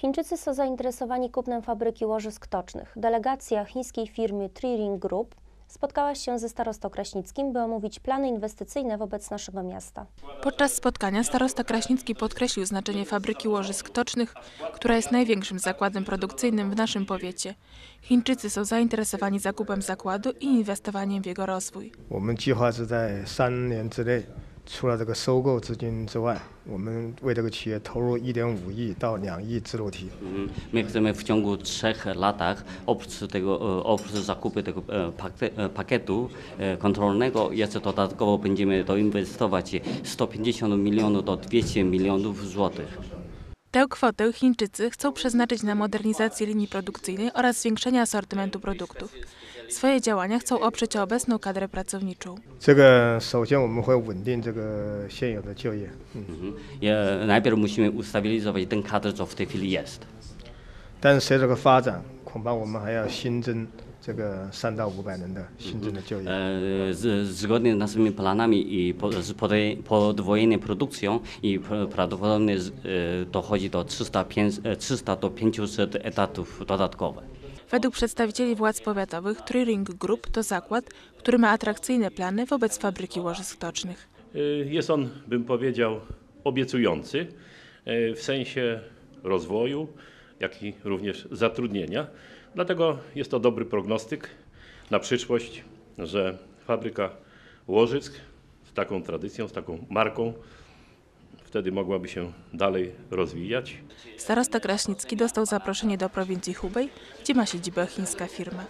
Chińczycy są zainteresowani kupnem fabryki łożysk tocznych. Delegacja chińskiej firmy Three Ring Group spotkała się ze starostą Kraśnickim, by omówić plany inwestycyjne wobec naszego miasta. Podczas spotkania starosta Kraśnicki podkreślił znaczenie fabryki łożysk tocznych, która jest największym zakładem produkcyjnym w naszym powiecie. Chińczycy są zainteresowani zakupem zakładu i inwestowaniem w jego rozwój. 我们计划是在三年之内，除了这个收购资金之外，我们为这个企业投入1.5亿到2亿自路体。 Mm, My chcemy w ciągu trzech latach oprócz tego, e, oprócz zakupu tego e, pakte- e, pakietu e, kontrolnego jeszcze dodatkowo będziemy doinwestować 150 milionów do 200 milionów złotych. Tę kwotę Chińczycy chcą przeznaczyć na modernizację linii produkcyjnej oraz zwiększenie asortymentu produktów. Swoje działania chcą oprzeć o obecną kadrę pracowniczą. 这个首先我们会稳定这个现有的就业，嗯， Mhm. Ja, najpierw musimy ustabilizować ten kadr, co w tej chwili jest. 但是随着这个发展，恐怕我们还要新增这个三到五百人的新增的就业。 E, Z, zgodnie z naszymi planami i po, z podej- podwojeniem produkcją i pra- prawdopodobnie z, e, dochodzi do 300, pięć- e, 300 do 500 etatów dodatkowych. Według przedstawicieli władz powiatowych Three Ring Group to zakład, który ma atrakcyjne plany wobec fabryki łożysk tocznych. Y, Jest on, bym powiedział, obiecujący y, w sensie rozwoju, jak i również zatrudnienia. Dlatego jest to dobry prognostyk na przyszłość, że fabryka łożysk z taką tradycją, z taką marką wtedy mogłaby się dalej rozwijać. Starosta Kraśnicki dostał zaproszenie do prowincji Hubei, gdzie ma siedzibę chińska firma.